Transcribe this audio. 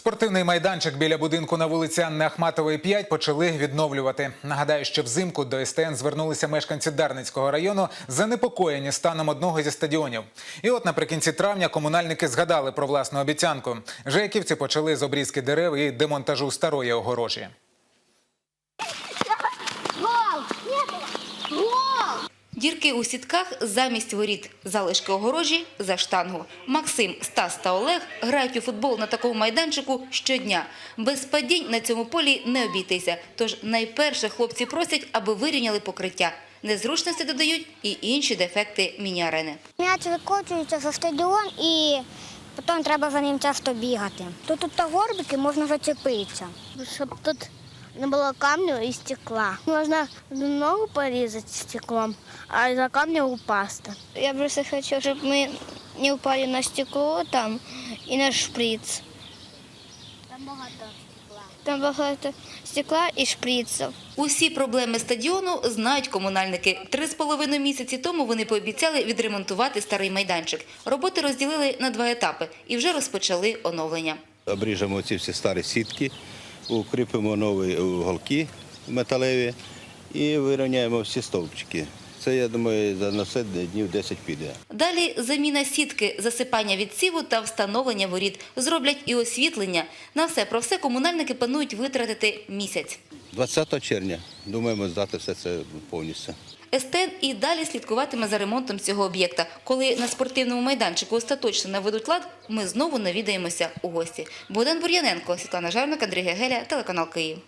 Спортивний майданчик біля будинку на вулиці Анни Ахматової 5 почали відновлювати. Нагадаю, що взимку до СТН звернулися мешканці Дарницького району занепокоєні станом одного зі стадіонів. І от наприкінці травня комунальники згадали про власну обіцянку. Жаяківці почали з обрізки дерев і демонтажу старої огорожі. Дірки у сітках замість воріт, залишки огорожі за штангу. Максим, Стас та Олег грають у футбол на такому майданчику щодня. Без падінь на цьому полі не обійтися. Тож найперше хлопці просять, аби вирівняли покриття. Незручності додають і інші дефекти міні-арени. М'яч викочується за стадіон і потім треба за ним часто бігати. Тут тут та горбики можна зачепитися. Щоб тут не було камню і стекла. Можна ногу порізати стеклом, а за камня упасти. Я просто хочу, щоб ми не впали на стекло там і на шприц. Там багато стекла. Там багато стекла і шприців. Усі проблеми стадіону знають комунальники. Три з половиною місяці тому вони пообіцяли відремонтувати старий майданчик. Роботи розділили на два етапи і вже розпочали оновлення. Обріжемо ці всі старі сітки, укріпимо нові голки металеві і вирівняємо всі стовпчики. Це, я думаю, за на днів 10 піде. Далі заміна сітки, засипання відсіву та встановлення воріт. Зроблять і освітлення. На все про все комунальники планують витратити місяць. 20 червня думаємо здати все це повністю. СТН і далі слідкуватиме за ремонтом цього об'єкта. Коли на спортивному майданчику остаточно наведуть лад, ми знову навідаємося у гості. Богдан Бур'яненко, Світлана Жарник, Андрій Гегеля, телеканал Київ.